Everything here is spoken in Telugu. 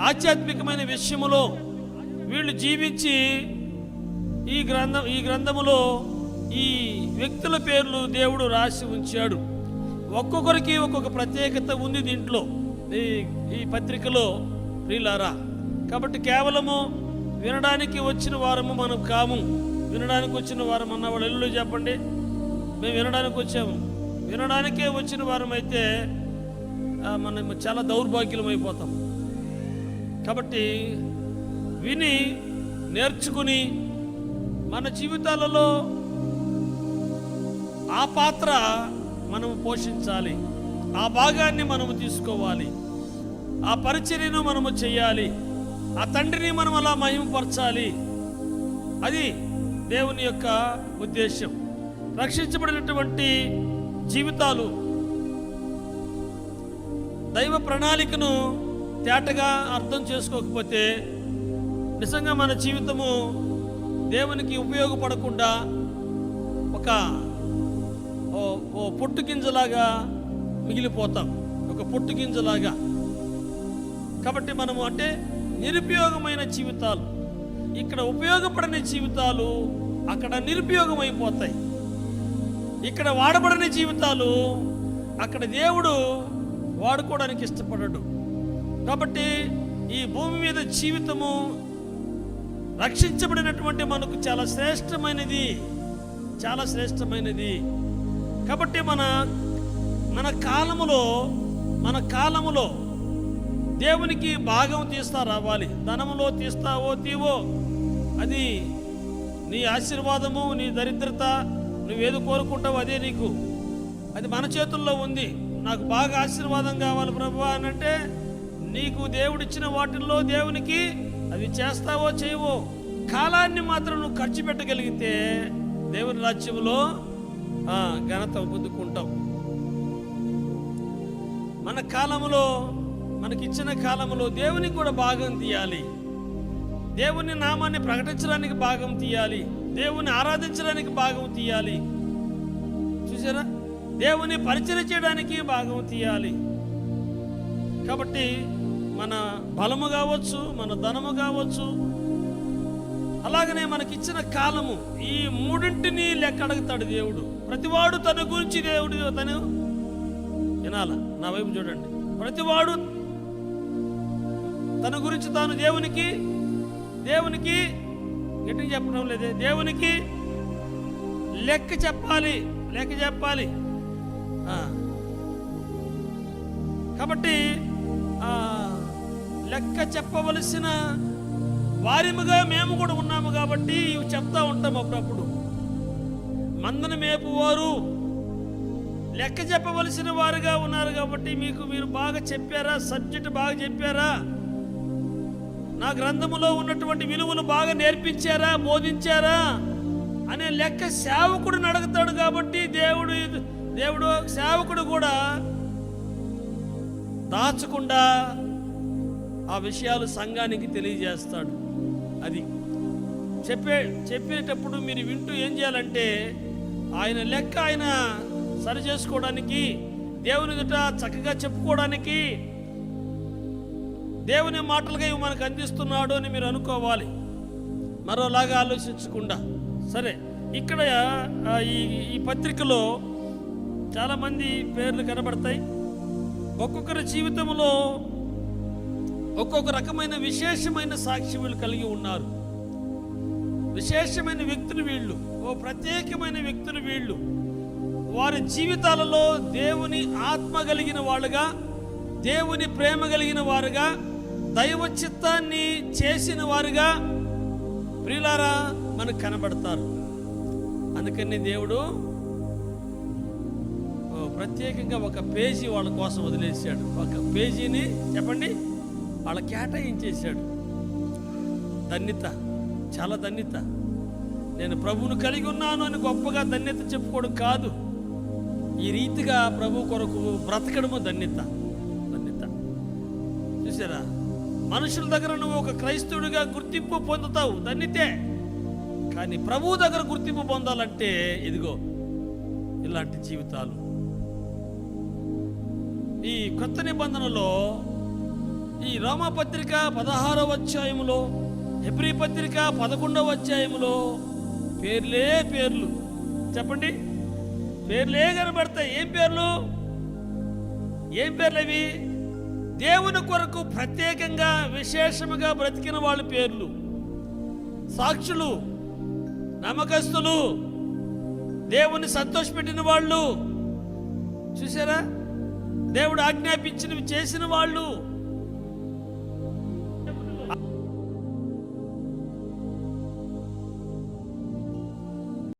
ఆధ్యాత్మికమైన విషయములో వీళ్ళు జీవించి ఈ గ్రంథం ఈ గ్రంథములో ఈ వ్యక్తుల పేర్లు దేవుడు రాసి ఉంచాడు. ఒక్కొక్కరికి ఒక్కొక్క ప్రత్యేకత ఉంది దీంట్లో. ఈ ఈ పత్రికలో ప్రియులారా కాబట్టి కేవలము వినడానికి వచ్చిన వారము మనం కాము. వినడానికి వచ్చిన వారం అన్న వాళ్ళు ఎల్లు చెప్పండి. మేము వినడానికి వచ్చాము. వినడానికే వచ్చిన వారం అయితే మనం చాలా దౌర్భాగ్యం అయిపోతాం కాబట్టి విని నేర్చుకుని మన జీవితాలలో ఆ పాత్ర మనము పోషించాలి. ఆ భాగాన్ని మనము తీసుకోవాలి. ఆ పరిచర్యను మనము చేయాలి. ఆ తండ్రిని మనం అలా మహిమపరచాలి. అది దేవుని యొక్క ఉద్దేశం రక్షించబడినటువంటి జీవితాలు దైవ ప్రణాళికను తేటగా అర్థం చేసుకోకపోతే నిజంగా మన జీవితము దేవునికి ఉపయోగపడకుండా ఒక ఓ ఓ పొట్టు గింజలాగా మిగిలిపోతాం. ఒక పొట్టు గింజలాగా. కాబట్టి మనము అంటే నిరుపయోగమైన జీవితాలు. ఇక్కడ ఉపయోగపడని జీవితాలు అక్కడ నిరుపయోగమైపోతాయి. ఇక్కడ వాడబడని జీవితాలు అక్కడ దేవుడు వాడుకోవడానికి ఇష్టపడడు. కాబట్టి ఈ భూమి మీద జీవితము రక్షించబడినటువంటి మనకు చాలా శ్రేష్టమైనది చాలా శ్రేష్టమైనది. కాబట్టి మన మన కాలములో మన కాలములో దేవునికి భాగం తీస్తా రావాలి. ధనములో తీస్తావో తీవో అది నీ ఆశీర్వాదము నీ దరిద్రత నువ్వేది కోరుకుంటావు అదే నీకు. అది మన చేతుల్లో ఉంది. నాకు బాగా ఆశీర్వాదం కావాలి ప్రభు అని అంటే నీకు దేవుడిచ్చిన వాటిల్లో దేవునికి అవి చేస్తావో చేయవో కాలాన్ని మాత్రం నువ్వు ఖర్చు పెట్టగలిగితే దేవుని రాజ్యంలో ఘనత పొందుకుంటావు. మన కాలంలో మనకిచ్చిన కాలంలో దేవునికి కూడా భాగం తీయాలి. దేవుని నామాన్ని ప్రకటించడానికి భాగం తీయాలి. దేవుని ఆరాధించడానికి భాగం తీయాలి. చూసారా? దేవుని పరిచయం చేయడానికి భాగం తీయాలి. కాబట్టి మన బలము కావచ్చు మన ధనము కావచ్చు. అలాగనే మనకిచ్చిన కాలము ఈ మూడింటిని లెక్క అడుగుతాడు దేవుడు. ప్రతివాడు తన గురించి దేవుడు తను వినాల. నా వైపు చూడండి. ప్రతివాడు తన గురించి తాను దేవునికి దేవునికి గట్టిగా చెప్పడం లేదే. దేవునికి లెక్క చెప్పాలి లెక్క చెప్పాలి. కాబట్టి ఆ, లెక్క చెప్పవలసిన వారిముగా మేము కూడా ఉన్నాము కాబట్టి ఇవి చెప్తా ఉంటాం అప్పుడప్పుడు. మందను మేపువారు లెక్క చెప్పవలసిన వారుగా ఉన్నారు కాబట్టి మీకు మీరు బాగా చెప్పారా సబ్జెక్ట్ బాగా చెప్పారా నా గ్రంథములో ఉన్నటువంటి విలువలు బాగా నేర్పించారా బోధించారా అనే లెక్క సేవకుడు నడుగుతాడు కాబట్టి దేవుడు దేవుడు సేవకుడు కూడా దాచకుండా ఆ విషయాలు సంఘానికి తెలియజేస్తాడు. అది చెప్పే చెప్పేటప్పుడు మీరు వింటూ ఏం చేయాలంటే ఆయన లెక్క ఆయన సరి చేసుకోవడానికి దేవుని ఎదుట చక్కగా చెప్పుకోవడానికి దేవుని మాటలుగా ఇవి మనకు అందిస్తున్నాడు అని మీరు అనుకోవాలి. మరోలాగా ఆలోచించకుండా. సరే ఇక్కడ ఈ ఈ పత్రికలో చాలామంది పేర్లు కనబడతాయి. ఒక్కొక్కరి జీవితంలో ఒక్కొక్క రకమైన విశేషమైన సాక్షి వీళ్ళు కలిగి ఉన్నారు. విశేషమైన వ్యక్తులు వీళ్ళు. ఓ ప్రత్యేకమైన వ్యక్తులు వీళ్ళు. వారి జీవితాలలో దేవుని ఆత్మ కలిగిన వాళ్ళుగా దేవుని ప్రేమ కలిగిన వారుగా దైవ చిత్తాన్ని చేసిన వారుగా ప్రియులారా మనకు కనబడతారు. అందుకని దేవుడు ఓ ప్రత్యేకంగా ఒక పేజీ వాళ్ళ కోసం వదిలేశాడు. ఒక పేజీని చెప్పండి. వాళ్ళ కేటాయించేశాడు. ధన్యత చాలా ధన్యత. నేను ప్రభువును కలిగి ఉన్నాను అని గొప్పగా ధన్యత చెప్పుకోవడం కాదు. ఈ రీతిగా ప్రభు కొరకు బ్రతకడము ధన్యత. ధన్యత. చూసారా? మనుషుల దగ్గర నువ్వు ఒక క్రైస్తవుడిగా గుర్తింపు పొందుతావు. ధన్యతే. కానీ ప్రభువు దగ్గర గుర్తింపు పొందాలంటే ఇదిగో ఇలాంటి జీవితాలు. ఈ కొత్త నిబంధనలో ఈ రామపత్రిక పదహారవ అధ్యాయములో హెబ్రి పత్రిక పదకొండవ అధ్యాయములో పేర్లే పేర్లు. చెప్పండి. పేర్లే కనబడతాయి. ఏం పేర్లు? ఏం పేర్లు అవి దేవుని కొరకు ప్రత్యేకంగా విశేషముగా బ్రతికిన వాళ్ళ పేర్లు. సాక్షులు నమ్మకస్తులు దేవుని సంతోషపెట్టిన వాళ్ళు. చూసారా దేవుడు ఆజ్ఞాపించినవి చేసిన వాళ్ళు.